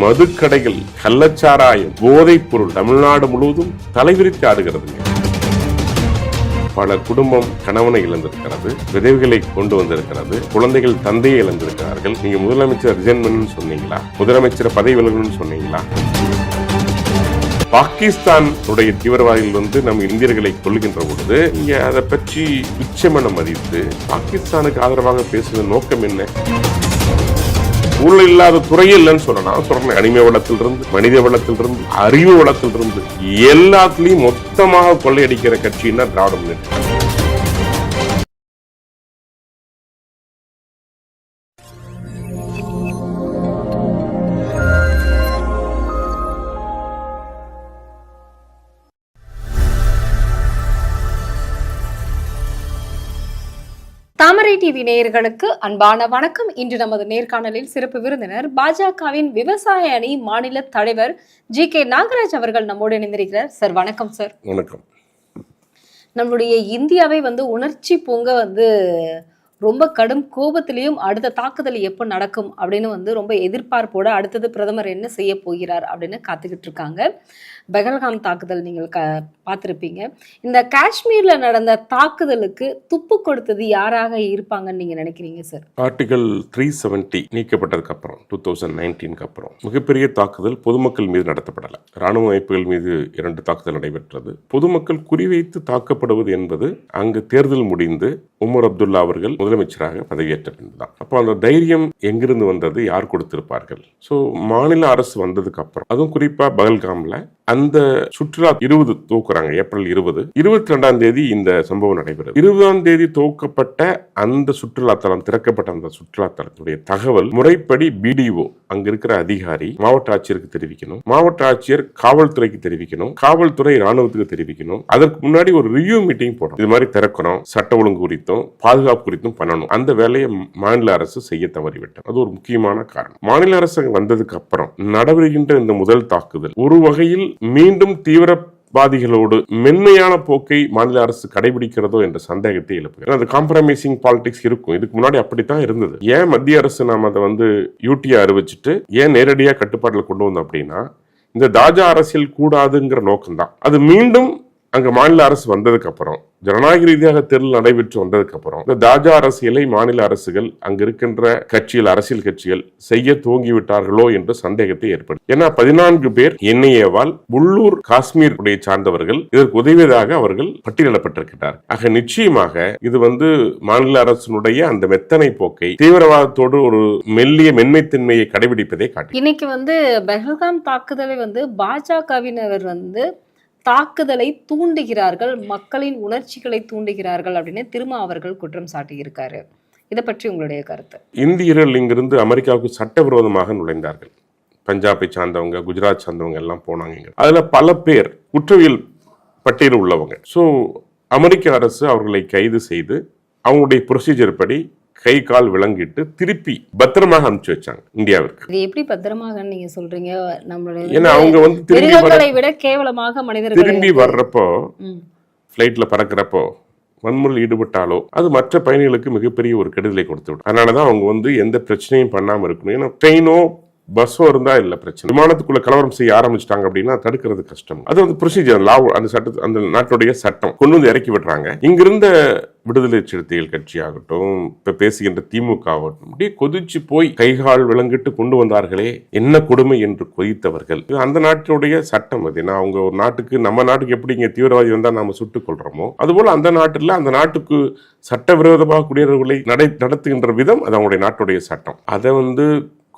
மதுக்கடைகள் கள்ளச்சாராயம் போதைப் பொருள் தமிழ்நாடு முழுவதும் தலைவிரித்து ஆடுகிறதுங்க பல குடும்பம் கணவனை இழந்திருக்கிறது விதவைகளை கொண்டு வந்திருக்கிறது குழந்தைகள் தந்தையை இழந்திருக்கிறார்கள். நீங்க முதலமைச்சர் ஜென்மன் சொன்னீங்களா? முதலமைச்சர் பதவி விலகணும்னு சொன்னீங்களா? பாகிஸ்தானுடைய தீவிரவாதிகள் வந்து நம்ம இந்தியர்களை கொள்கின்ற பொழுது நீங்க அதை பற்றி உச்சமென மதித்து பாகிஸ்தானுக்கு ஆதரவாக பேசுவது நோக்கம் என்ன? ஊழல் இல்லாத துறையே இல்லைன்னு நான் சொல்றேன் அடிமை வளத்திலிருந்து மனித வளத்திலிருந்து அறிவு வளத்திலிருந்து எல்லாத்துலயும் மொத்தமாக கொள்ளையடிக்கிற கட்சின்னா திராவிட முன்னேற்ற தாமரை டிவி நேயர்களுக்கு அன்பான வணக்கம். இன்று நமது நேர்காணலில் சிறப்பு விருந்தினர் பாஜகவின் விவசாய அணி மாநில தலைவர் ஜி கே நாகராஜ் அவர்கள் நம்மோடு இணைந்திருக்கிறார். சார் வணக்கம் சார். வணக்கம். நம்மளுடைய இந்தியாவை வந்து உணர்ச்சி பொங்க வந்து ரொம்ப கடும் கோபத்திலையும் அடுத்த தாக்குதல் எப்போ நடக்கும் அப்படின்னு வந்து ரொம்ப எதிர்பார்ப்போட அடுத்தது பிரதமர் என்ன செய்ய போகிறார் அப்படின்னு காத்துக்கிட்டு இருக்காங்க. பெகல்காம் தாக்குதல் நீங்கள் க பார்த்துருப்பீங்க. இந்த காஷ்மீரில் நடந்த தாக்குதலுக்கு துப்பு கொடுத்தது யாராக இருப்பாங்கன்னு நீங்கள் நினைக்கிறீங்க சார் ஆர்டிகல் த்ரீ செவன்டி நீக்கப்பட்டதுக்கு அப்புறம் டூ தௌசண்ட் நைன்டீனுக்கு அப்புறம் மிகப்பெரிய தாக்குதல் பொதுமக்கள் மீது நடத்தப்படலை. ராணுவ அமைப்புகள் மீது இரண்டு தாக்குதல் நடைபெற்றது. பொதுமக்கள் குறிவைத்து தாக்கப்படுவது என்பது அங்கு தேர்தல் முடிந்து உமர் அப்துல்லா அவர்கள் முதலமைச்சராக பதவியேற்ற பின்புதான். அப்போ அந்த தைரியம் எங்கிருந்து வந்தது? யார் கொடுத்திருப்பார்கள்? ஸோ மாநில அரசு வந்ததுக்கு அப்புறம் அதுவும் குறிப்பாக பகல்காமில் அந்த அந்த சுற்றுலா இருபது தூக்குறாங்க ஏப்ரல் இருபது. இருபத்தி ரெண்டாம் தேதி இந்த சம்பவம் நடைபெறுது. இருபதாம் தேதி துவக்கப்பட்ட அந்த சுற்றுலா தலம் திறக்கப்பட்ட அந்த சுற்றுலா தலத்துடைய தகவல் முறைப்படி பிடிஓ அங்க இருக்கிற அதிகாரி மாவட்ட ஆட்சியருக்கு தெரிவிக்கணும். மாவட்ட ஆட்சியர் காவல்துறைக்கு தெரிவிக்கணும். காவல்துறை ராணுவத்துக்கு தெரிவிக்கணும். அதற்கு முன்னாடி ஒரு ரிவ்யூ மீட்டிங் போடணும். இது மாதிரி திறக்கணும் சட்ட ஒழுங்கு குறித்தும் பாதுகாப்பு குறித்தும் பண்ணணும். அந்த வேலையை மாநில அரசு செய்ய தவறிவிட்டது. அது ஒரு முக்கியமான காரணம். மாநில அரசு வந்ததுக்கு அப்புறம் நடைபெறுகின்ற இந்த முதல் தாக்குதல் ஒரு வகையில் மீண்டும் தீவிரவாதிகளோடு மென்மையான போக்கை மாநில அரசு கடைபிடிக்கிறதோ என்ற சந்தேகத்தை எழுப்புகிறது. அது காம்ப்ரமைசிங் பாலிடிக்ஸ் இருக்கும். இதுக்கு முன்னாடி அப்படித்தான் இருந்தது. ஏன் மத்திய அரசு நாம் அதை வந்து யூடியா அறிவிச்சிட்டு ஏன் நேரடியாக கட்டுப்பாட்டில் கொண்டு வந்தோம் அப்படின்னா இந்த தாஜா அரசியல் கூடாதுங்கிற நோக்கம்தான். அது மீண்டும் அங்கு மாநில அரசு வந்ததுக்கு அப்புறம் ஜனநாயக ரீதியாக தேர்தல் நடைபெற்று வந்ததுக்கு அப்புறம் இந்த தாஜா அரசியலை மாநில அரசுகள் அங்கு இருக்கின்ற கட்சிகள் அரசியல் கட்சிகள் செய்ய துவங்கி விட்டார்களோ என்ற சந்தேகத்தை ஏற்படும் ஏன்னா பதினான்கு பேர் என்ஐஏவால் உள்ளூர் காஷ்மீர் உடைய சார்ந்தவர்கள் இதற்கு உதவியதாக அவர்கள் பட்டியலிடப்பட்டிருக்கிறார் ஆக நிச்சயமாக இது வந்து மாநில அரசினுடைய அந்த மெத்தனை போக்கை தீவிரவாதத்தோடு ஒரு மெல்லிய மென்மைத்தன்மையை கடைபிடிப்பதை காட்டி இன்னைக்கு வந்து பெஹல்காம் தாக்குதலை வந்து பாஜகவினர் வந்து தாக்குதலை தூண்டுகிறார்கள் மக்களின் உணர்ச்சிகளை தூண்டுகிறார்கள் அப்படின்னு திருமா அவர்கள் குற்றம் சாட்டியிருக்காரு. இதை பற்றி உங்களுடைய கருத்து? இந்தியர்கள் இங்கிருந்து அமெரிக்காவுக்கு சட்டவிரோதமாக நுழைந்தார்கள். பஞ்சாபை சார்ந்தவங்க குஜராத் சார்ந்தவங்க எல்லாம் போனாங்க இங்க. அதுல பல பேர் குற்றவியல் பட்டியல் உள்ளவங்க. ஸோ அமெரிக்க அரசு அவர்களை கைது செய்து அவங்களுடைய ப்ரொசீஜர் படி கை கால் விளங்கிட்டு திருப்பி பத்திரமாக அனுப்பிச்சு வச்சாங்க இந்தியாவிற்கு. இது எப்படி பத்திரமாக நீங்க சொல்றீங்க? நம்மளுடைய ஏன்னா அவங்க வந்து திரும்பி விட கேவலமாக மனிதர்கள் திரும்பி வர்றப்போ. ஃப்ளைட்ல பறக்கிறப்போ வன்முறையில் ஈடுபட்டாலோ அது மற்ற பயணிகளுக்கு மிகப்பெரிய ஒரு கெடுதலை கொடுத்து விடும் அதனால தான் அவங்க வந்து எந்த பிரச்சனையும் பண்ணாம இருக்கணும். ஏன்னா ட்ரெயினோ பஸ்ஸோ இருந்தால் இல்லை பிரச்சனை. விமானத்துக்குள்ள கலவரம் செய்ய ஆரம்பிச்சிட்டாங்க அப்படின்னா தடுக்கிறது கஷ்டம். அது வந்து ப்ரொசீஜர் லா அந்த சட்ட அந்த நாட்டுடைய சட்டம். கொண்டு வந்து இறக்கி விடுறாங்க. இங்கிருந்த விடுதலை சிறுத்தைகள் கட்சி ஆகட்டும் இப்ப பேசுகின்ற திமுக ஆகட்டும் அப்படியே கொதிச்சு போய் கைகால் விளங்கிட்டு கொண்டு வந்தார்களே என்ன கொடுமை என்று கொதித்தவர்கள். இது அந்த நாட்டினுடைய சட்டம் அது. ஏன்னா அவங்க ஒரு நாட்டுக்கு நம்ம நாட்டுக்கு எப்படி இங்க தீவிரவாதி வந்தா நாம சுட்டுக் கொள்றோமோ அதுபோல அந்த நாட்டில் அந்த நாட்டுக்கு சட்டவிரோதமாக குடியேறவர்களை நடை நடத்துகின்ற விதம் அது அவங்களுடைய நாட்டுடைய சட்டம். அதை வந்து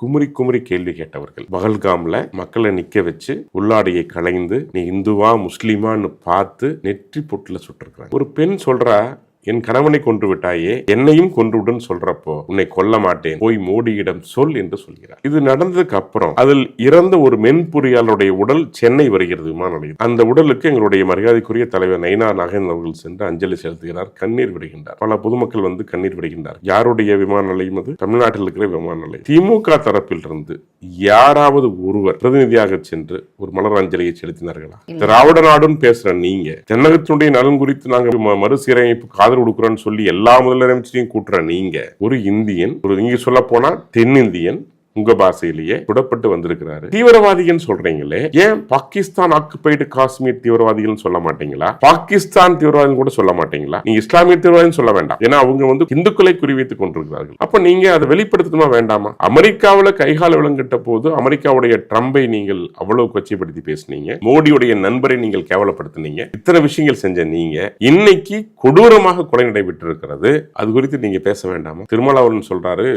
குமுறி குமுறி கேள்வி கேட்டவர்கள். பகல்காம்ல மக்களை நிக்க வச்சு உள்ளாடையை களைந்து நீ இந்துவா முஸ்லீமான்னு பார்த்து நெற்றி பொட்டில் சுட்டிருக்கிறாங்க. ஒரு பெண் சொல்றா என் கணவனை கொன்று விட்டாயே என்னையும் கொன்று விடுன்னு சொல்றப்போ உன்னை கொல்ல மாட்டேன் போய் மோடியிடம் சொல் என்று சொல்கிறார். இது நடந்ததுக்கு அப்புறம் அதில் இறந்த ஒரு மென்பொறியாளருடைய உடல் சென்னை வருகிறது விமான நிலையம் அந்த உடலுக்கு எங்களுடைய மரியாதைக்குரிய தலைவர் நைனா நாகேந்திரன் அவர்கள் சென்று அஞ்சலி செலுத்துகிறார் கண்ணீர் விடுகின்றார். பல பொதுமக்கள் வந்து கண்ணீர் விடுகின்றார். யாருடைய விமான நிலையம் அது? தமிழ்நாட்டில் இருக்கிற விமான நிலையம். திமுக தரப்பில் இருந்து யாராவது ஒருவர் பிரதிநிதியாக சென்று ஒரு மலர் அஞ்சலியை செலுத்தினார்களா? திராவிட நாடுன்னு பேசுற நீங்க தென்னகத்தினுடைய நலன் குறித்து நாங்க ம- மறுசீரமைப்புக்கு ஆதரவு கொடுக்குறோன்னு சொல்லி எல்லா முதலமைச்சரையும் கூட்டுற நீங்க ஒரு இந்தியன் ஒரு நீங்க சொல்ல போனா தென்னிந்தியன் உங்க பாஷையிலேயே சுடப்பட்டு வந்திருக்கிறாரு. தீவிரவாதிகள் சொல்றீங்களே ஏன் பாகிஸ்தான் ஆக்குபைடு காஷ்மீர் தீவிரவாதிகள் சொல்ல மாட்டீங்களா? பாகிஸ்தான் தீவிரவாதிகள் கூட சொல்ல மாட்டீங்களா? நீங்க இஸ்லாமிய தீவிரவாதிகள் சொல்ல வேண்டாம். ஏன்னா அவங்க வந்து இந்துக்களை குறிவைத்துக் கொண்டிருக்கிறார்கள். அப்ப நீங்க அதை வெளிப்படுத்தணுமா வேண்டாமா? அமெரிக்காவுல கைகால விளங்கிட்ட போது அமெரிக்காவுடைய ட்ரம்பை நீங்கள் அவ்வளவு கொச்சைப்படுத்தி பேசுனீங்க. மோடியுடைய நண்பரை நீங்கள் கேவலப்படுத்தினீங்க. இத்தனை விஷயங்கள் செஞ்ச நீங்க இன்னைக்கு கொடூரமாக கொலை நடைபெற்றிருக்கிறது. அது குறித்து நீங்க பேச வேண்டாமா? திருமலாவரன் சொல்றாரு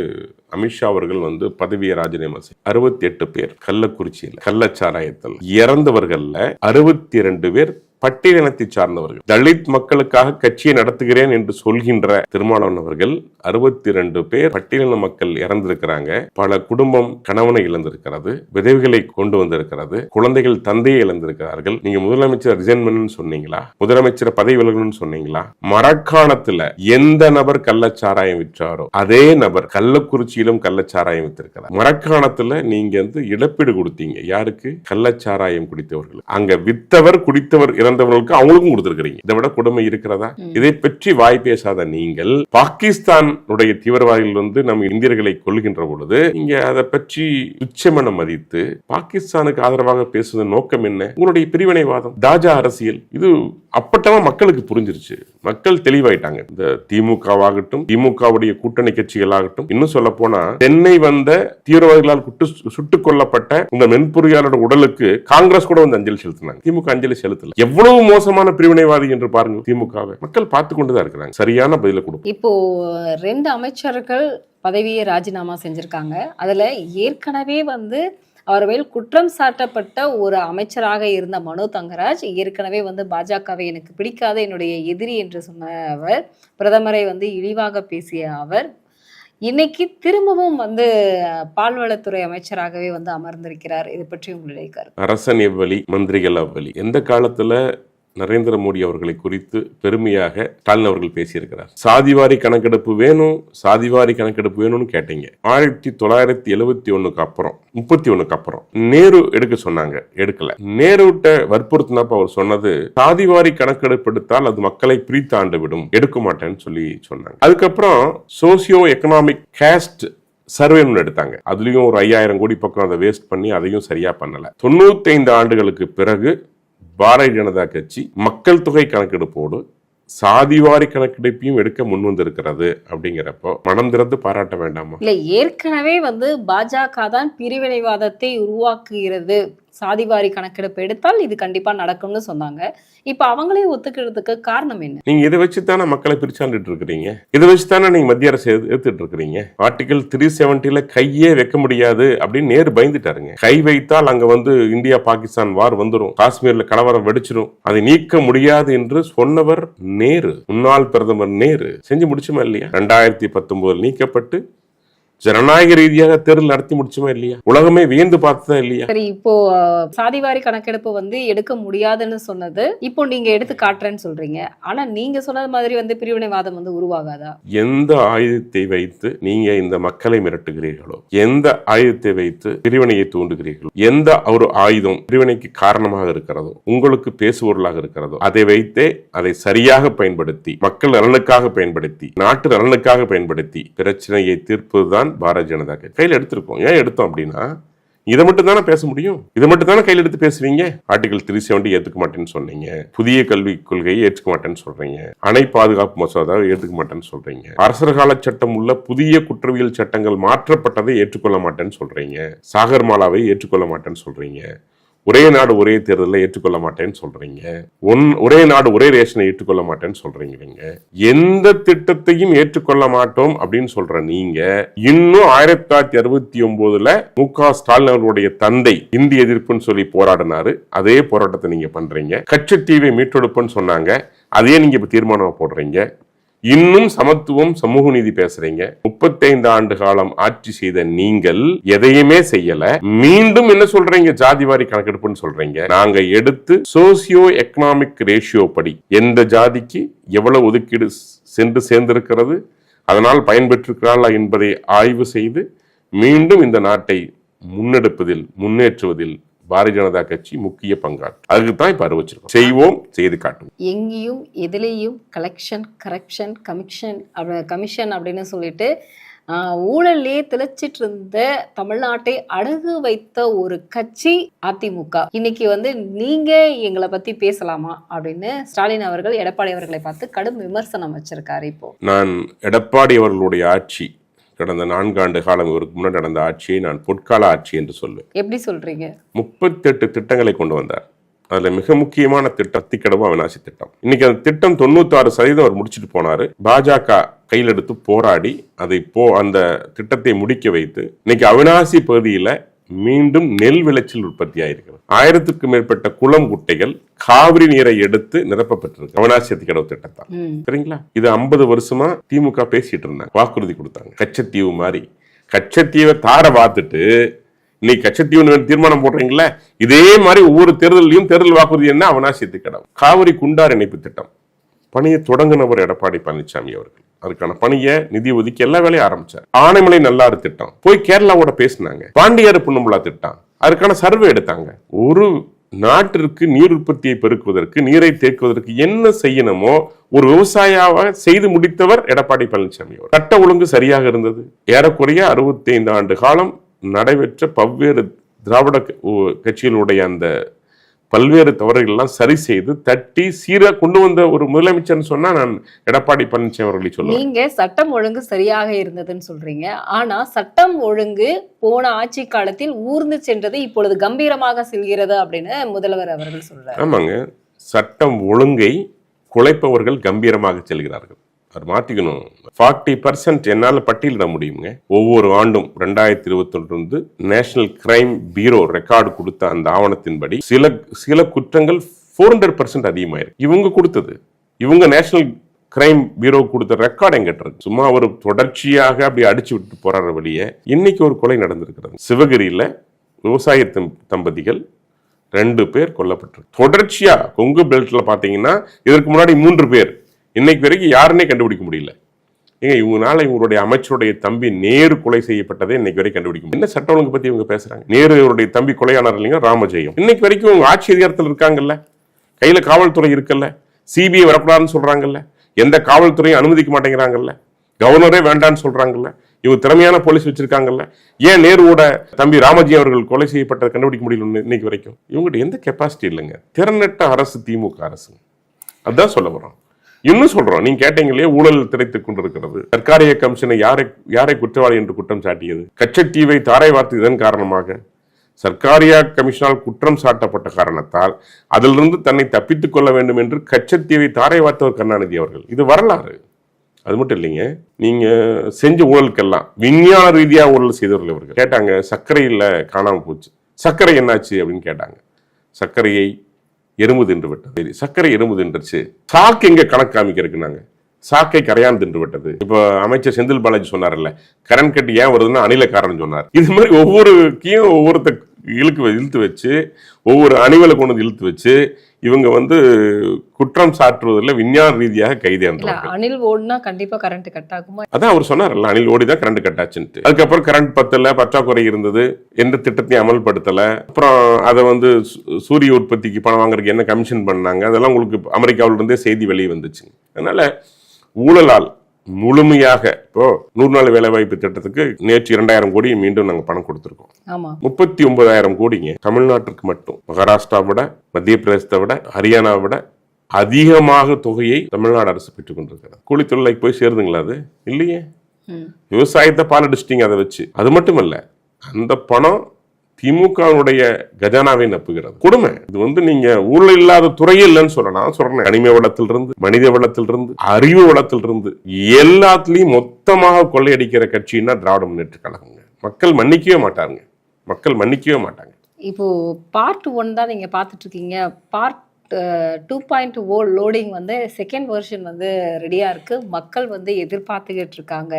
அமித்ஷா அவர்கள் வந்து பதவி பதவியை ராஜினாமா செய்ய அறுபத்தி எட்டு பேர் கள்ளக்குறிச்சியில் கள்ளச்சாராயத்தில். இறந்தவர்கள் அறுபத்தி இரண்டு பேர் பட்டியலினத்தை சார்ந்தவர்கள். தலித் மக்களுக்காக கட்சியை நடத்துகிறேன் என்று சொல்கின்ற திருமாவளவன் அவர்கள் அறுபத்தி ரெண்டு பேர் பட்டியலின மக்கள் இறந்திருக்கிறாங்க. பல குடும்பம் கணவனை இழந்திருக்கிறது விதவைகளை கொண்டு வந்திருக்கிறது குழந்தைகள் தந்தையை இழந்திருக்கிறார்கள். நீங்க முதலமைச்சர் ரிசைன்மெண்ட் சொன்னீங்களா? முதலமைச்சர் பதவி விலகணும்னு சொன்னீங்களா? மரக்காணத்துல எந்த நபர் கள்ளச்சாராயம் விற்றாரோ அதே நபர் கள்ளக்குறிச்சியிலும் கள்ளச்சாராயம் வித்திருக்கிறார். மரக்காணத்துல நீங்க வந்து இழப்பீடு கொடுத்தீங்க. யாருக்கு? கள்ளச்சாராயம் குடித்தவர்கள் அங்க வித்தவர் குடித்தவர் இறந்தவர்களுக்கு அவங்களுக்கும் கொடுத்திருக்கிறீங்க. இதை விட கொடுமை இருக்கிறதா? இதை பற்றி வாய் பேசாத நீங்கள் பாகிஸ்தானுடைய தீவிரவாதிகள் வந்து நம்ம இந்தியர்களை கொள்கின்ற பொழுது நீங்க அதை பற்றி துச்சமென மதித்து பாகிஸ்தானுக்கு ஆதரவாக பேசுவதன் நோக்கம் என்ன? உங்களுடைய பிரிவினைவாதம் தாஜா அரசியல் இது அப்பட்டமா மக்களுக்கு புரிஞ்சிருச்சு. மக்கள் தெளிவாயிட்டாங்க. இந்த திமுகவாகட்டும் திமுகவுடைய கூட்டணி கட்சிகளாகட்டும் இன்னும் சொல்ல போனா சென்னை வந்த தீவிரவாதிகளால் குட்டு சுட்டுக் கொல்லப்பட்ட இந்த மென்பொறியாளரோட உடலுக்கு காங்கிரஸ் கூட வந்து அஞ்சலி செலுத்தினாங்க. திமுக அஞ்சலி செலுத்தல. எவ்வளவு மோசமான பிரிவினைவாதி என்று பாருங்க திமுகவை. மக்கள் பார்த்து கொண்டுதான் இருக்கிறாங்க. சரியான பதில கொடுக்கும். இப்போ ரெண்டு அமைச்சர்கள் பதவியை ராஜினாமா செஞ்சிருக்காங்க. அதுல ஏற்கனவே வந்து அவர் மேல் குற்றம் சாட்டப்பட்ட ஒரு அமைச்சராக இருந்த மனோ தங்கராஜ் ஏற்கனவே வந்து பாஜகவை எனக்கு பிடிக்காத என்னுடைய எதிரி என்று சொன்ன அவர் பிரதமரை வந்து இழிவாக பேசிய அவர் இன்னைக்கு திரும்பவும் வந்து பால்வளத்துறை அமைச்சராகவே வந்து அமர்ந்திருக்கிறார். இது பற்றி உங்களுடைய கருத்து. அரசன் எவ்வளி மந்திரிகள் அவ்வளி எந்த காலத்துல நரேந்திர மோடி அவர்களை குறித்து பெருமையாக ஸ்டாலின் அவர்கள் பேசியிருக்கிறார். சாதிவாரி கணக்கெடுப்பு வேணும் சாதிவாரி கணக்கெடுப்பு வேணும்னு கேட்டீங்க. ஆயிரத்தி தொள்ளாயிரத்தி எழுபத்தி ஒண்ணுக்கு அப்புறம் முப்பத்தி ஒண்ணுக்கு அப்புறம் நேரு எடுக்க சொன்னாங்க எடுக்கல. நேருட்ட வற்புறுத்தினப்ப அவர் சொன்னது சாதிவாரி கணக்கெடுப்பு எடுத்தால் அது மக்களை பிரித்து ஆண்டு விடும் எடுக்க மாட்டேன்னு சொல்லி சொன்னாங்க. அதுக்கப்புறம் சோசியோ எக்கனாமிக் கேஸ்ட் சர்வே ஒன்று எடுத்தாங்க. அதுலயும் ஒரு ஐயாயிரம் கோடி பக்கம் அதை வேஸ்ட் பண்ணி அதையும் சரியா பண்ணல. தொண்ணூத்தைந்து ஆண்டுகளுக்கு பிறகு பாரதிய ஜனதா கட்சி மக்கள் தொகை கணக்கெடுப்போடு சாதிவாரி கணக்கெடுப்பையும் எடுக்க முன் வந்திருக்கிறது அப்படிங்கிறப்போ மனம் திறந்து பாராட்ட வேண்டாமா? இல்ல ஏற்கனவே வந்து பாஜக தான் பிரிவினைவாதத்தை உருவாக்குகிறது. சாதிவாரி கணக்கெடுப்பு எடுத்தால் இது கண்டிப்பா நடக்கும்னு சொன்னாங்க. இப்ப அவங்களே ஒத்துக்கிறதுக்கு காரணம் என்ன? நீங்க இதை வச்சு தானே மக்களை பிரிச்சாண்டுட்டு இருக்கிறீங்க? இதை வச்சு தானே நீங்க மத்திய அரசு எடுத்துட்டு இருக்கிறீங்க? ஆர்டிகல் த்ரீ செவன்டில கையே வைக்க முடியாது அப்படின்னு நேரு பயந்துட்டாருங்க. கை வைத்தால் அங்க வந்து இந்தியா பாகிஸ்தான் வார் வந்துடும் காஷ்மீர்ல கலவரம் வெடிச்சிடும் அதை நீக்க முடியாது என்று சொன்னவர் நேரு. முன்னாள் பிரதமர் நேரு. செஞ்சு முடிச்சுமா இல்லையா? ரெண்டாயிரத்தி பத்தொன்பதில் நீக்கப்பட்டு ஜனநாயக ரீதியாக தேர்தல் நடத்தி முடிச்சுமா இல்லையா? உலகமே வியந்து பார்த்ததா இல்லையா? சரி இப்போ சாதிவாரி கணக்கெடுப்பு வந்து எடுக்க முடியாதுன்னு சொன்னது இப்போ நீங்க எடுத்து காட்டுறேன்னு சொல்றீங்க. ஆனா நீங்க சொன்னது மாதிரி வந்து பிரிவினைவாதம் வந்து உருவாகாதா? எந்த ஆயுதத்தை வைத்து நீங்க இந்த மக்களை மிரட்டுகிறீர்களோ எந்த ஆயுதத்தை வைத்து பிரிவினையை தூண்டுகிறீர்களோ எந்த ஒரு ஆயுதம் பிரிவினைக்கு காரணமாக இருக்கிறதோ உங்களுக்கு பேசுபொருளாக இருக்கிறதோ அதை வைத்தே அதை சரியாக பயன்படுத்தி மக்கள் நலனுக்காக பயன்படுத்தி நாட்டு நலனுக்காக பயன்படுத்தி பிரச்சனையை தீர்ப்பதுதான் பாரதிய ஜனதா கட்சி. கையில் எடுத்திருக்கோம் ஏன் எடுத்தோம் அப்படின்னா இதை மட்டும் தானே பேச முடியும்? இதை மட்டும் தானே கையில் எடுத்து பேசுவீங்க? ஆர்டிகல் த்ரீ செவன்டி ஏத்துக்க மாட்டேன்னு சொன்னீங்க. புதிய கல்விக் கொள்கையை ஏற்றுக்க மாட்டேன்னு சொல்றீங்க. அணை பாதுகாப்பு மசோதாவை ஏற்றுக்க மாட்டேன்னு சொல்றீங்க. அரசர் கால சட்டம் உள்ள புதிய குற்றவியல் சட்டங்கள் மாற்றப்பட்டதை ஏற்றுக்கொள்ள மாட்டேன்னு சொல்றீங்க. சாகர்மாலாவை ஏற்றுக்கொள்ள மாட்டேன்னு சொல்றீங்க. ஒரே நாடு ஒரே தேர்தலில் ஏற்றுக்கொள்ள மாட்டேன்னு சொல்றீங்க. ஒன் ஒரே நாடு ஒரே ரேஷனை ஏற்றுக்கொள்ள மாட்டேன்னு சொல்றீங்க எந்த திட்டத்தையும் ஏற்றுக்கொள்ள மாட்டோம் அப்படின்னு சொல்ற நீங்க இன்னும் ஆயிரத்தி தொள்ளாயிரத்தி அறுபத்தி ஒன்பதுல மு க ஸ்டாலின் அவர்களுடைய தந்தை இந்தி எதிர்ப்புன்னு சொல்லி போராடினாரு. அதே போராட்டத்தை நீங்க பண்றீங்க. கட்சித்தீவை மீட்டெடுப்புன்னு சொன்னாங்க. அதையே நீங்க இப்ப தீர்மானம் போடுறீங்க. இன்னும் சமத்துவம் சமூக நீதி பேசுறீங்க. முப்பத்தைந்து ஆண்டு காலம் ஆட்சி செய்த நீங்கள் எதையுமே செய்யல. மீண்டும் என்ன சொல்றீங்க? ஜாதிவாரி கணக்கெடுப்புன்னு சொல்றீங்க. நாங்க எடுத்து சோசியோ எக்கனாமிக் ரேஷியோ படி எந்த ஜாதிக்கு எவ்வளவு ஒதுக்கீடு சென்று சேர்ந்திருக்கிறது அதனால் பயன்பெற்றிருக்கிறார்களா என்பதை ஆய்வு செய்து மீண்டும் இந்த நாட்டை முன்னெடுப்பதில் முன்னேற்றுவதில் பாரதிய ஜனதா கட்சி முக்கிய பங்காற்றும் அதுக்கு தான் இப்ப அறிவிச்சிருக்கோம் செய்வோம் செய்து காட்டுவோம். எங்கேயும் எதுலேயும் கலெக்ஷன் கரெக்ஷன் கமிஷன் கமிஷன் அப்படின்னு சொல்லிட்டு ஆஹ் ஊழல்லே திளைச்சிட்டு இருந்த தமிழ்நாட்டை அடகு வைத்த ஒரு கட்சி அதிமுக. இன்னைக்கு வந்து நீங்க எங்களை பத்தி பேசலாமா அப்படின்னு ஸ்டாலின் அவர்கள் எடப்பாடி அவர்களை பார்த்து கடும் விமர்சனம் வச்சிருக்காரு இப்போ. நான் எடப்பாடி அவர்களுடைய ஆட்சி கடந்த நான்காண்டு காலம் இவருக்கு முன்னாடி நடந்த ஆட்சியை நான் பொற்கால ஆட்சி என்று சொல்வேன். எப்படி சொல்றீங்க? முப்பத்தெட்டு திட்டங்களை கொண்டு வந்தார். அதுல மிக முக்கியமான திட்டம் அத்திக்கடவு அவிநாசி திட்டம். இன்னைக்கு அந்த திட்டம் தொண்ணூத்தாறு சதவீதம் அவர் முடிச்சிட்டு போனாரு. பாஜக கையில் எடுத்து போராடி அதை போ அந்த திட்டத்தை முடிக்க வைத்து இன்னைக்கு அவிநாசி பகுதியில மீண்டும் நெல் விளைச்சல் உற்பத்தி ஆயிருக்கிறது ஆயிரத்துக்கும் மேற்பட்ட குளம் குட்டைகள் காவிரி நீரை எடுத்து நிரப்பப்பட்டிருக்கு. அவிநாசி அத்திக்கடவு திட்டத்தால். சரிங்களா? இது ஐம்பது வருஷமா திமுக பேசிட்டு இருந்தாங்க. வாக்குறுதி கொடுத்தாங்க. கச்சத்தீவு மாதிரி. கச்சத்தீவை தார பார்த்துட்டு இன்னைக்கு கச்சத்தீவு தீர்மானம் போடுறீங்களா இதே மாதிரி ஒவ்வொரு தேர்தலையும் தேர்தல் வாக்குறுதி என்ன? அவனாசியத்து கிடம் காவிரி குண்டார் இணைப்பு திட்டம். பணியை தொடங்கினவர் எடப்பாடி பழனிசாமி அவர்கள். அதுக்கான பணியை நிதி ஒதுக்கி எல்லா வேலையும் ஆரம்பிச்சார். ஆனைமலை நல்லாறு திட்டம். போய் கேரளாவோட பேசினாங்க. பாண்டியாறு புன்னம்புலா திட்டம். அதுக்கான சர்வே எடுத்தாங்க. ஒரு நாட்டிற்கு நீர் உற்பத்தியை பெருக்குவதற்கு நீரை தேக்குவதற்கு என்ன செய்யணுமோ ஒரு விவசாயியாக செய்து முடித்தவர் எடப்பாடி பழனிசாமி அவர். சட்ட ஒழுங்கு சரியாக இருந்தது. ஏறக்குறைய அறுபத்தைந்து ஆண்டு காலம் நடைபெற்ற பல்வேறு திராவிட கட்சிகளுடைய அந்த பல்வேறு தவறுகள் எல்லாம் சரி செய்து தட்டி சீரா கொண்டு வந்த ஒரு முதலமைச்சர்னு சொன்னா நான் எடப்பாடி பழனிசாமி அவர்களை சொல்லுவேன். நீங்க சட்டம் ஒழுங்கு சரியாக இருந்ததுன்னு சொல்றீங்க. ஆனா சட்டம் ஒழுங்கு போன ஆட்சி காலத்தில் ஊர்ந்து சென்றது இப்பொழுது கம்பீரமாக செல்கிறது அப்படின்னு முதல்வர் அவர்கள் சொல்றாரு. ஆமாங்க. சட்டம் ஒழுங்கை குலைப்பவர்கள் கம்பீரமாக செல்கிறார்கள். அது மாற்றிக்கணும் ஃபார்ட்டி பர்சன்ட் என்னால் பட்டியலிட முடியுங்க ஒவ்வொரு ஆண்டும் ரெண்டாயிரத்தி இருபத்தொன்று நேஷனல் கிரைம் பீரோ ரெக்கார்டு கொடுத்த அந்த ஆவணத்தின்படி சில சில குற்றங்கள் ஃபோர் ஹண்ட்ரட் பர்சன்ட் அதிகமாயிருக்கு. இவங்க கொடுத்தது. இவங்க நேஷனல் கிரைம் பீரோ கொடுத்த ரெக்கார்டு எங்கிட்ட இருக்கு? சும்மா ஒரு தொடர்ச்சியாக அப்படி அடிச்சு விட்டு போறாரு வழியே இன்னைக்கு ஒரு கொலை நடந்திருக்கிறது. சிவகிரியில் விவசாய தம்பதிகள் ரெண்டு பேர் கொல்லப்பட்டிருக்கு. தொடர்ச்சியா கொங்கு பெல்ட்ல பாத்தீங்கன்னா இதற்கு முன்னாடி மூன்று பேர் இன்னைக்கு வரைக்கும் யாருன்னே கண்டுபிடிக்க முடியல. ஏங்க இவங்கனால இவங்களுடைய அமைச்சருடைய தம்பி நேரு கொலை செய்யப்பட்டதை இன்னைக்கு வரைக்கும் கண்டுபிடிக்க முடியும் என்ன சட்ட ஒழுங்கு பத்தி இவங்க பேசுறாங்க? நேரு இவருடைய தம்பி கொலையானார் இல்லைங்க ராமஜெயம். இன்னைக்கு வரைக்கும் இவங்க ஆட்சி அதிகாரத்தில் இருக்காங்கல்ல? கையில காவல்துறை இருக்குல்ல? சிபிஐ வரக்கூடாதுன்னு சொல்றாங்கல்ல? எந்த காவல்துறையும் அனுமதிக்க மாட்டேங்கிறாங்கல்ல? கவர்னரே வேண்டான்னு சொல்றாங்கல்ல? இவங்க திறமையான போலீஸ் வச்சிருக்காங்கல்ல? ஏன் நேருவோட தம்பி ராமஜி அவர்கள் கொலை செய்யப்பட்டதை கண்டுபிடிக்க முடியல இன்னைக்கு வரைக்கும்? இவங்ககிட்ட எந்த கெப்பாசிட்டி இல்லைங்க. திறனற்ற அரசு திமுக அரசு அதுதான் சொல்ல வரோம் இன்னும் சொல்றோம் நீங்க கேட்டீங்க இல்லையா ஊழல் திரைத்துக் கொண்டிருக்கிறது. சர்க்காரிய கமிஷனை யாரை யாரை குற்றவாளி என்று குற்றம் சாட்டியது? கச்சத்தீவை தாரை வார்த்து இதன் காரணமாக சர்க்காரியா கமிஷனால் குற்றம் சாட்டப்பட்ட காரணத்தால் அதிலிருந்து தன்னை தப்பித்துக் கொள்ள வேண்டும் என்று கச்சத்தீவை தாரை வார்த்தவர் கருணாநிதி அவர்கள். இது வரலாறு. அது மட்டும் இல்லைங்க நீங்க செஞ்ச ஊழலுக்கெல்லாம் விஞ்ஞான ரீதியா ஊழல் செய்தவர்கள் இவர்கள். கேட்டாங்க சர்க்கரையில் காணாம போச்சு. சர்க்கரை என்னாச்சு அப்படின்னு கேட்டாங்க. சர்க்கரையை எறும்பு தின்று விட்டது சரி சர்க்கரை எறும்பு தின்றுச்சு. சாக்கு எங்க கணக்கு காமிக்கிறதுக்கு நாங்க? சாக்கை கரையான் தின்று விட்டது இப்போ அமைச்சர் செந்தில் பாலாஜி சொன்னார்ல கரண்ட் கட்டு ஏன் வருதுன்னா அணில காரணம் சொன்னார். இது மாதிரி ஒவ்வொரு கீயும் ஒவ்வொருத்த இழுக்கு இழுத்து வச்சு ஒவ்வொரு அணிவலை கொண்டு வந்து இழுத்து வச்சு இவங்க வந்து குற்றம் சாட்டுவதில் விஞ்ஞான ரீதியாக கைதேன்றாங்க அணில் ஓடுனா கண்டிப்பா கரண்ட் கட் ஆகுமா? அதான் அவர் சொன்னார்ல அணில் ஓடி தான் கரண்ட் கட் ஆச்சுன்ட்டு. அதுக்கப்புறம் கரண்ட் பத்தல பற்றாக்குறை இருந்தது எந்த திட்டத்தையும் அமல்படுத்தல. அப்புறம் அதை வந்து சூரிய உற்பத்திக்கு பணம் வாங்குறதுக்கு என்ன கமிஷன் பண்ணாங்க? அதெல்லாம் உங்களுக்கு அமெரிக்காவில இருந்தே செய்தி வெளியே வந்துச்சு அதனால ஊழலால் முழுமையாக இப்போ நூறு நாள் வேலைவாய்ப்பு திட்டத்துக்கு நேற்று இரண்டாயிரம் கோடி மீண்டும் நாங்கள் பணம் கொடுத்துருக்கோம். முப்பத்தி ஒன்பதாயிரம் கோடிங்க. தமிழ்நாட்டிற்கு மட்டும். மகாராஷ்டிரா விட மத்திய பிரதேசத்தை விட ஹரியானாவை விட அதிகமாக தொகையை தமிழ்நாடு அரசு பெற்றுக் கொண்டிருக்கிறது. கூலி தொழிலாளி போய் சேருதுங்களா அது? இல்லையே. விவசாயத்தை பாலடிச்சிட்டீங்க அதை வச்சு. அது மட்டும் இல்ல அந்த பணம் திமுகவுடைய கஜானாவை நப்புகிறது. கொடுமை. இது வந்து நீங்க ஊழல் இல்லாத துறையே இல்லைன்னு சொல்லலாம். சொல்றேன். கனிம வளத்திலிருந்து மனித வளத்திலிருந்து அறிவு வளத்திலிருந்து எல்லாத்துலேயும் மொத்தமாக கொள்ளையடிக்கிற கட்சின்னா திராவிட முன்னேற்ற கழகங்க. மக்கள் மன்னிக்கவே மாட்டாங்க மக்கள் மன்னிக்கவே மாட்டாங்க. இப்போ பார்ட் ஒன் தான் நீங்க பார்த்துட்டு இருக்கீங்க part two point O loading வந்து செகண்ட் வெர்ஷன் வந்து ரெடியா இருக்கு. மக்கள் வந்து எதிர்பார்த்துக்கிட்டு இருக்காங்க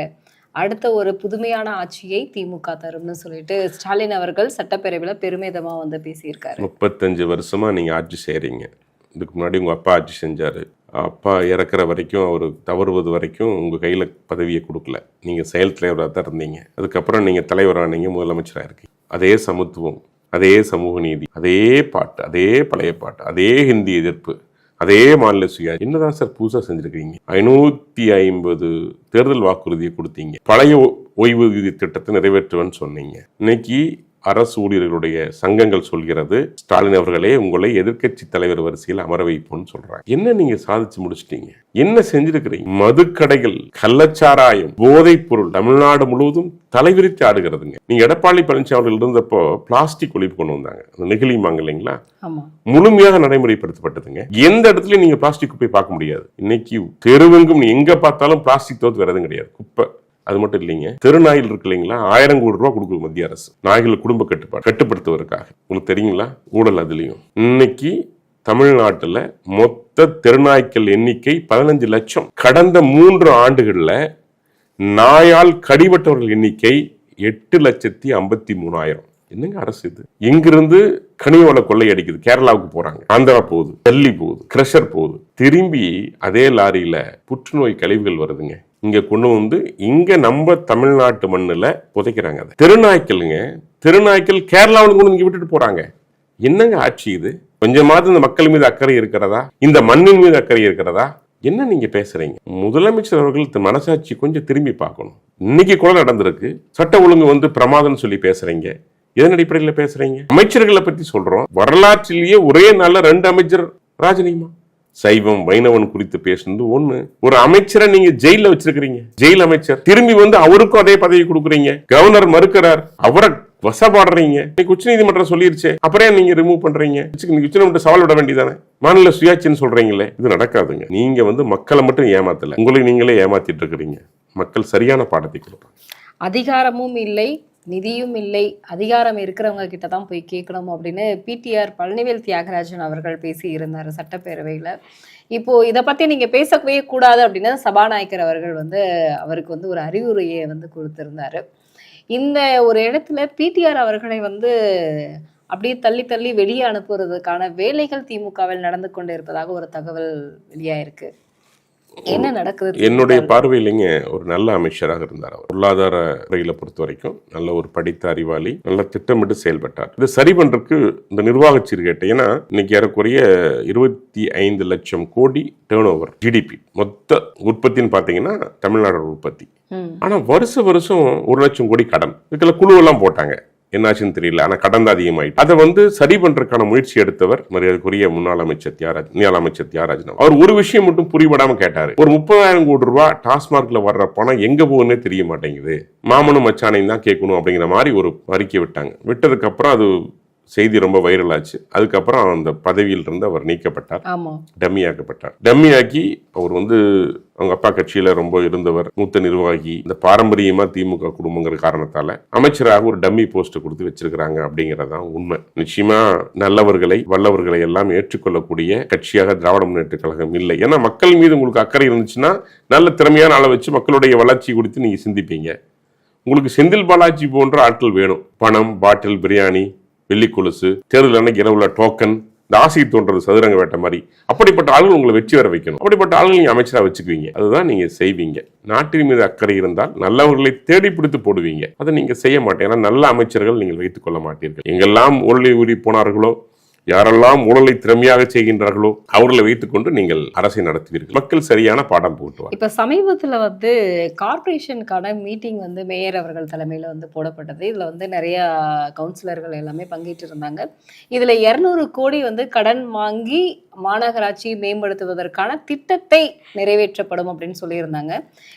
அடுத்த ஒரு புதுமையான ஆட்சியை திமுக தரும்னு சொல்லிட்டு ஸ்டாலின் அவர்கள் சட்டப்பேரவையில் பெருமிதமாக வந்து பேசியிருக்காரு. முப்பத்தஞ்சு வருஷமாக நீங்கள் ஆட்சி செய்கிறீங்க இதுக்கு முன்னாடி உங்கள் அப்பா ஆட்சி செஞ்சார். அப்பா இறக்குற வரைக்கும் அவர் தவறுவது வரைக்கும் உங்கள் கையில் பதவியை கொடுக்கல. நீங்கள் செயல் தலைவராக தான் இருந்தீங்க. அதுக்கப்புறம் நீங்கள் தலைவரானீங்க முதலமைச்சராக இருக்கீங்க. அதே சமத்துவம் அதே சமூக நீதி அதே பாட்டு அதே பழைய பாட்டு அதே ஹிந்தி எதிர்ப்பு அதே மாநில சுயாட்சி. என்னதான் சார் புதுசா செஞ்சிருக்கீங்க ஐநூத்தி ஐம்பது தேர்தல் வாக்குறுதியை கொடுத்தீங்க. பழைய ஓய்வூதிய திட்டத்தை நிறைவேற்றுவேன்னு சொன்னீங்க. இன்னைக்கு அரசு ஊழியர்களுடைய சங்கங்கள் சொல்கிறது ஸ்டாலின் அவர்களே உங்களை எதிர்க்கட்சி தலைவர் வரிசையில் அமர வைப்போம்னு சொல்றாங்க. என்ன நீங்க சாதிச்சு முடிச்சிட்டீங்க? என்ன செஞ்சிருக்கிறீங்க? மதுக்கடைகள் கள்ளச்சாராயம் போதைப் பொருள் தமிழ்நாடு முழுவதும் தலைவிரித்து ஆடுகிறதுங்க. நீங்க எடப்பாடி பழனிசாமி அவர்கள் இருந்தப்போ பிளாஸ்டிக் ஒழிப்பு கொண்டு வந்தாங்க. அந்த நெகிழிமாங்க இல்லைங்களா? முழுமையாக நடைமுறைப்படுத்தப்பட்டதுங்க. எந்த இடத்துலயும் நீங்க பிளாஸ்டிக் குப்பை பார்க்க முடியாது. இன்னைக்கு தெருவெங்கும் எங்க பார்த்தாலும் பிளாஸ்டிக் தவிர்த்து வேற எதுவும் கிடையாது. குப்பை அது மட்டும் இல்லைங்க. தெருநாயில் இருக்கு இல்லைங்களா? ஆயிரம் கோடி ரூபா கொடுக்குது மத்திய அரசு. நாய்கள் குடும்ப கட்டுப்பாடு கட்டுப்படுத்துவதற்காக. உங்களுக்கு தெரியுங்களா? ஊழல் அதுலேயும். இன்னைக்கு தமிழ்நாட்டில் மொத்த தெருநாய்க்கள் எண்ணிக்கை பதினஞ்சு லட்சம். கடந்த மூன்று ஆண்டுகளில் நாயால் கடிபட்டவர்கள் எண்ணிக்கை எட்டு லட்சத்தி ஐம்பத்தி மூணாயிரம். என்னங்க அரசு இது? இங்கிருந்து கனிவள கொள்ளை அடிக்குது. கேரளாவுக்கு போறாங்க. ஆந்திரா போகுது டெல்லி போகுது கிரஷர் போகுது. திரும்பி அதே லாரியில புற்றுநோய் கழிவுகள் வருதுங்க. இங்க கொண்டு வந்து இங்க நம்ம தமிழ்நாட்டு மண்ணில் புதைக்கிறாங்க அதை. திருநாய்க்கலுங்க திருநாய்க்கல் கேரளாவில் கொண்டு இங்க விட்டுட்டு போறாங்க. என்னங்க ஆட்சி இது? கொஞ்சமாவது இந்த மக்கள் மீது அக்கறை இருக்கிறதா? இந்த மண்ணின் மீது அக்கறை இருக்கிறதா? என்ன நீங்க பேசுறீங்க? முதலமைச்சர் அவர்கள் மனசாட்சி கொஞ்சம் திரும்பி பார்க்கணும். இன்னைக்கு கூட நடந்திருக்கு. சட்ட ஒழுங்கு வந்து பிரமாதம்னு சொல்லி பேசுறீங்க. எதன் அடிப்படையில் பேசுறீங்க? அமைச்சர்களை பத்தி சொல்றோம். வரலாற்றிலேயே ஒரே நாளில் ரெண்டு அமைச்சர் ராஜினாமா. சைவம் வைணவன் குறித்து பேசுனது ஒண்ணு. ஒரு அமைச்சரை நீங்க ஜெயில வச்சிருக்கிறீங்க. ஜெயில் அமைச்சர். திரும்பி வந்து அவருக்கும் அதே பதவி கொடுக்குறீங்க. கவர்னர் மறுக்கிறார். அவரை வசப்பாடுறீங்க. இன்னைக்கு உச்சநீதிமன்றம் சொல்லிருச்சே. அப்புறம் நீங்க ரிமூவ் பண்றீங்க? நீங்க உச்சநீதிமன்றம் சவால் விட வேண்டியதானே மாநில சுயாட்சின்னு சொல்றீங்களே. இது நடக்காதுங்க. நீங்க வந்து மக்களை மட்டும் ஏமாத்தல. உங்களை நீங்களே ஏமாத்திட்டு இருக்கிறீங்க. மக்கள் சரியான பாடத்தை கொடுப்பாங்க. அதிகாரமும் இல்லை. நிதியும் இல்லை அதிகாரம் இருக்கிறவங்க கிட்ட தான் போய் கேட்கணும் அப்படின்னு பிடிஆர் பழனிவேல் தியாகராஜன் அவர்கள் பேசி இருந்தார் சட்டப்பேரவையில். இப்போ இதை பற்றி நீங்கள் பேசவே கூடாது அப்படின்னு சபாநாயகர் அவர்கள் வந்து அவருக்கு வந்து ஒரு அறிவுரையை வந்து கொடுத்துருந்தாரு. இந்த ஒரு இடத்துல பிடிஆர் அவர்களை வந்து அப்படியே தள்ளி தள்ளி வெளியே அனுப்புறதுக்கான வேலைகள் திமுகவில் நடந்து கொண்டு இருப்பதாக ஒரு தகவல் வெளியாயிருக்கு. என்ன நடக்குது? என்னுடைய பார்வையிலேங்க ஒரு நல்ல அமைச்சராக இருந்தார் அவர். பொருளாதார துறையில பொறுத்த வரைக்கும் நல்ல ஒரு படித்த அறிவாளி நல்ல திட்டமிட்டு செயல்பட்டார். இது சரி பண்றதுக்கு இந்த நிர்வாக சீர்கேட்டை ஏன்னா இன்னைக்கு ஏறக்குறைய இருபத்தி ஐந்து லட்சம் கோடி டேர்ன் ஓவர் ஜிடிபி மொத்த உற்பத்தின்னு பாத்தீங்கன்னா தமிழ்நாடு உற்பத்தி. ஆனா வருஷ வருஷம் ஒரு லட்சம் கோடி கடன். இதுல குழு எல்லாம் போட்டாங்க. என்னாச்சுன்னு தெரியல. ஆனால் கடன் தான் அதிகமாயிட்டு. அதை வந்து சரி பண்றதுக்கான முயற்சி எடுத்தவர் மரியாதைக்குரிய முன்னாள் அமைச்சர் தியாகராஜ் முன்னாள் அமைச்சர் தியாகராஜன் அவர் ஒரு விஷயம் மட்டும் புரிபடாம கேட்டாரு. ஒரு முப்பதாயிரம் கோடி ரூபாய் டாஸ்மார்க்ல வர்ற பணம் எங்க போகுன்னே தெரிய மாட்டேங்குது. மாமனும் மச்சானையும் தான் கேட்கணும் அப்படிங்கிற மாதிரி ஒரு அறிக்கை விட்டாங்க. விட்டதுக்கு அப்புறம் அது செய்தி ரொம்ப வைரல் ஆச்சு. அதுக்கப்புறம் அந்த பதவியில் இருந்து அவர் நீக்கப்பட்டார். ஆமா. டம்மியாக்கப்பட்டார். டம்மியாக்கி அவர் வந்து அவங்க அப்பா கட்சியில ரொம்ப இருந்தவர் மூத்த நிர்வாகி. இந்த பாரம்பரியமா திமுக குடும்பங்கிற காரணத்தால அமைச்சராக ஒரு டம்மி போஸ்ட் கொடுத்து வச்சிருக்கிறாங்க அப்படிங்கறதுதான் உண்மை. நிச்சயமா நல்லவர்களை வல்லவர்களை எல்லாம் ஏற்றுக்கொள்ளக்கூடிய கட்சியாக திராவிட முன்னேற்ற கழகம் இல்லை. ஏன்னா மக்கள் மீது உங்களுக்கு அக்கறை இருந்துச்சுன்னா நல்ல திறமையான ஆளை வச்சு மக்களுடைய வளர்ச்சி குறித்து நீங்க சிந்திப்பீங்க. உங்களுக்கு செந்தில் பாலாஜி போன்ற ஆட்கள் வேணும். பணம் பாட்டில் பிரியாணி வெள்ளி கொலுசு தேர்தல் அன்னைக்கு இரவுல டோக்கன் இந்த ஆசை தோன்றது சதுரங்க வேட்டை மாதிரி. அப்படிப்பட்ட ஆளுகள் உங்களை வெற்றி வர வைக்கணும். அப்படிப்பட்ட ஆளுகள் நீங்க அமைச்சரா வச்சுக்குவீங்க. அதுதான் நீங்க செய்வீங்க. நாட்டின் மீது அக்கறை இருந்தால் நல்லவர்களை தேடி பிடித்து போடுவீங்க. அதை நீங்க செய்ய மாட்டேன். ஏன்னா நல்ல அமைச்சர்கள் நீங்கள் வைத்துக் கொள்ள மாட்டீர்கள். எங்கெல்லாம் உருளை ஊறி போனார்களோ யாரெல்லாம் ஊழலை திறமையாக செய்கின்றார்களோ அவர்களை வைத்துக்கொண்டு நீங்கள் அரசை நடத்துவீர்கள். மக்கள் சரியான பாடம் போட்டுவார் இப்ப சமீபத்துல வந்து கார்பரேஷனுக்கான மீட்டிங் வந்து மேயர் அவர்கள் தலைமையில வந்து போடப்பட்டது. இதுல வந்து நிறைய கவுன்சிலர்கள் எல்லாமே பங்கேற்று இருந்தாங்க இதுல இருநூறு கோடி வந்து கடன் வாங்கி மாநகராட்சி மேம்படுத்துவதற்கான திட்டத்தை நிறைவேற்றப்படும் அப்படின்னு சொல்லியிருந்தாங்க.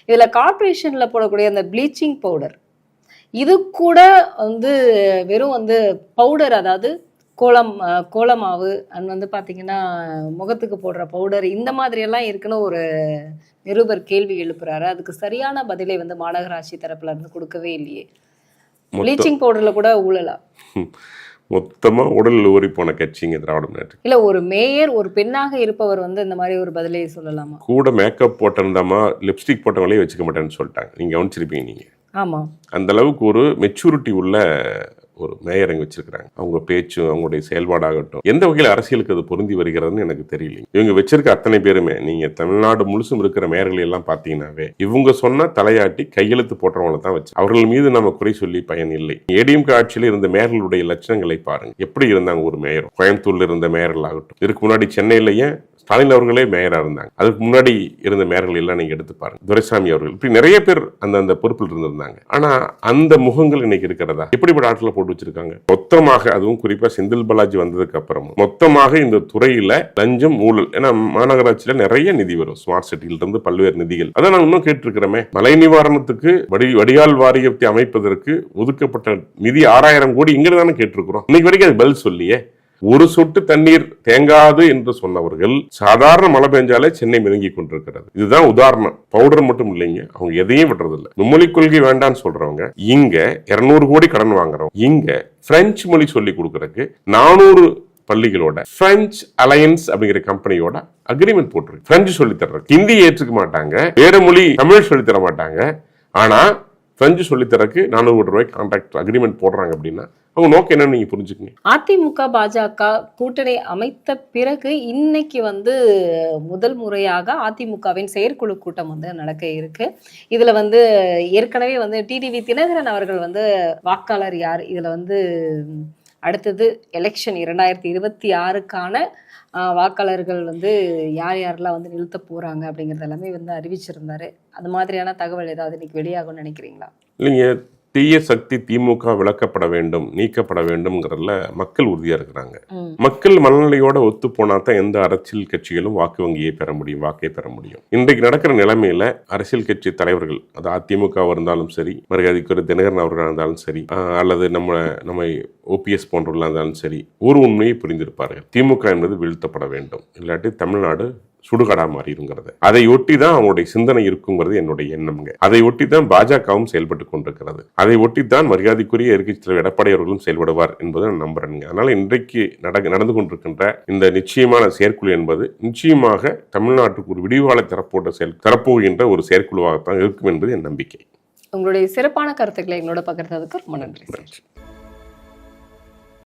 இதுல கார்பரேஷன்ல போடக்கூடிய அந்த ப்ளீச்சிங் பவுடர் இது கூட வந்து வெறும் வந்து பவுடர் அதாவது கோலம் கோலமாவு அண்ட் வந்து பாத்தீங்கன்னா முகத்துக்கு போடுற பவுடர் இந்த மாதிரி எல்லாம் இருக்குன்னு ஒரு நிருபர் கேள்வி எழுப்புறாரு. அதுக்கு சரியான பதிலை வந்து மாநகராட்சி தரப்புல இருந்து கொடுக்கவே இல்லையே. ப்ளீச்சிங் பவுடர்ல கூட ஊழலா? மொத்தமா உடல் ஊறி போன கட்சிங்க திராவிட முன்னேற்ற இல்ல ஒரு மேயர் ஒரு பெண்ணாக இருப்பவர் வந்து இந்த மாதிரி ஒரு பதிலை சொல்லலாமா? கூட மேக்கப் போட்டிருந்தாமா லிப்ஸ்டிக் போட்டவங்களே வச்சுக்க மாட்டேன்னு சொல்லிட்டாங்க. நீங்க கவனிச்சிருப்பீங்க நீங்க. ஆமா. அந்த அளவுக்கு ஒரு மெச்சூரிட்டி உள்ள ஒரு மேயர் இங்கே வச்சிருக்கிறாங்க. அவங்க பேச்சும் அவங்களுடைய செயல்பாடாகட்டும் எந்த வகையில் அரசியலுக்கு அது பொருந்தி வருகிறதுன்னு எனக்கு தெரியல இவங்க வச்சிருக்க அத்தனை பேருமே நீங்க தமிழ்நாடு முழுசும் இருக்கிற மேயர்களை எல்லாம் பார்த்தீங்கன்னாவே இவங்க சொன்ன தலையாட்டி கையெழுத்து போட்டவங்களை தான் வச்சு அவர்கள் மீது நம்ம குறை சொல்லி பயன் இல்லை. ஏடிஎம்கே ஆட்சியில் இருந்த மேயர்களுடைய லட்சணங்களை பாருங்க. எப்படி இருந்தாங்க ஒரு மேயர் கோயம்புத்தூர்ல இருந்த மேயர்கள் ஆகட்டும் இதுக்கு முன்னாடி சென்னையிலேயே ஸ்டாலின் அவர்களே மேயராக இருந்தாங்க. அதுக்கு முன்னாடி இருந்த மேயர்கள் எல்லாம் நீங்கள் எடுத்து பாருங்க. துரைசாமி அவர்கள். இப்படி நிறைய பேர் அந்த அந்த பொறுப்பில் இருந்திருந்தாங்க. ஆனால் அந்த முகங்கள் இன்னைக்கு இருக்கிறதா? எப்படிப்பட்ட ஆட்களை போட்டு வச்சிருக்காங்க? மொத்தமாக அதுவும் குறிப்பாக செந்தில் பாலாஜி வந்ததுக்கு அப்புறமும் மொத்தமாக இந்த துறையில் லஞ்சம் ஊழல் ஏன்னா மாநகராட்சியில் நிறைய நிதி வரும். ஸ்மார்ட் சிட்டியிலிருந்து பல்வேறு நிதிகள். அதான் நான் இன்னும் கேட்டிருக்கிறோமே. மழை நிவாரணத்துக்கு வடி வடிகால் வாரியத்தை அமைப்பதற்கு ஒதுக்கப்பட்ட நிதி ஆறாயிரம் கோடி இங்கே தானே கேட்டிருக்கிறோம். இன்னைக்கு வரைக்கும் அது பதில் சொல்லியே. ஒரு சொட்டு தண்ணீர் தேங்காது என்று சொன்னவர்கள் சாதாரண மழை பெஞ்சாலே சென்னை மிதங்கி கொண்டிருக்கிறது. இதுதான் உதாரணம். பவுடர் மட்டும் இல்லைங்க. அவங்க எதையும் விடுறதில்ல மும்மொழி கொள்கை வேண்டாம்னு சொல்றவங்க இங்க 200 கோடி கடன் வாங்குறோம் இங்க பிரெஞ்சு மொழி சொல்லி கொடுக்கறதுக்கு நானூறு பள்ளிகளோட பிரெஞ்சு அலையன்ஸ் அப்படிங்கிற கம்பெனியோட அக்ரிமெண்ட் போட்டிருக்கு. பிரெஞ்சு சொல்லி தர்றது ஹிந்தி ஏற்றுக்க மாட்டாங்க. வேற மொழி தமிழ் சொல்லி தர மாட்டாங்க. ஆனா பிரெஞ்சு சொல்லித்தரக்கு நானூறு கோடி ரூபாய் கான்ட்ராக்ட் அக்ரிமெண்ட் போடுறாங்க அப்படின்னா அவங்க நோக்கம் என்னன்னு நீங்க புரிஞ்சுக்கங்க. அதிமுக பாஜக கூட்டணி அமைத்த பிறகு இன்னைக்கு வந்து முதல் முறையாக அதிமுகவின் செயற்குழு கூட்டம் வந்து நடக்க இருக்கு. இதுல வந்து ஏற்கனவே வந்து டிடிவி தினகரன் அவர்கள் வந்து வாக்காளர் யார்? இதுல வந்து அடுத்தது எலெக்ஷன் இரண்டாயிரத்தி இருபத்தி ஆறுக்கான வாக்காளர்கள் வந்து யார் யாரெல்லாம் வந்து நிறுத்த போறாங்க அப்படிங்கறது எல்லாமே வந்து அறிவிச்சிருந்தாரு. அந்த மாதிரியான தகவல் ஏதாவது இன்னைக்கு வெளியாகும்னு நினைக்கிறீங்களா? இல்லைங்க தீய சக்தி திமுக விளக்கப்பட வேண்டும் நீக்கப்பட வேண்டும்ங்கிறதுல மக்கள் உறுதியா இருக்கிறாங்க. மக்கள் மனநிலையோட ஒத்து போனா தான் எந்த அரசியல் கட்சிகளும் வாக்கு வங்கியை பெற முடியும் வாக்கை பெற முடியும். இன்றைக்கு நடக்கிற நிலைமையில அரசியல் கட்சி தலைவர்கள் அது அதிமுக இருந்தாலும் சரி மரியாதைக்குரிய தினகரன் அவர்களாக இருந்தாலும் சரி அல்லது நம்ம நம்ம ஓபிஎஸ் போன்றவர்களாக இருந்தாலும் சரி ஒரு உண்மையை புரிந்திருப்பார்கள். திமுக என்பது வீழ்த்தப்பட வேண்டும். இல்லாட்டி தமிழ்நாடு சுடுகாடா மாறிடுங்கிறது. அதை ஒட்டி தான் அவங்களுடைய சிந்தனை இருக்குங்கிறது என்னுடைய எண்ணம்ங்க. அதை ஒட்டி தான் பாஜகவும் செயல்பட்டு கொண்டிருக்கிறது. அதை ஒட்டி தான் மரியாதைக்குரிய எதிர்க்கட்சி தலைவர் எடப்பாடி அவர்களும் செயல்படுவார் என்பதை நான் நம்புறேங்க அதனால இன்றைக்கு நட நடந்து கொண்டிருக்கின்ற இந்த நிச்சயமான செயற்குழு என்பது நிச்சயமாக தமிழ்நாட்டுக்கு ஒரு விடிவாளை தரப்போட்ட செயல் தரப்போகின்ற ஒரு செயற்குழுவாகத்தான் இருக்கும் என்பது என் நம்பிக்கை. உங்களுடைய சிறப்பான கருத்துக்களை எங்களோட பகிர்ந்ததுக்கு ரொம்ப நன்றி.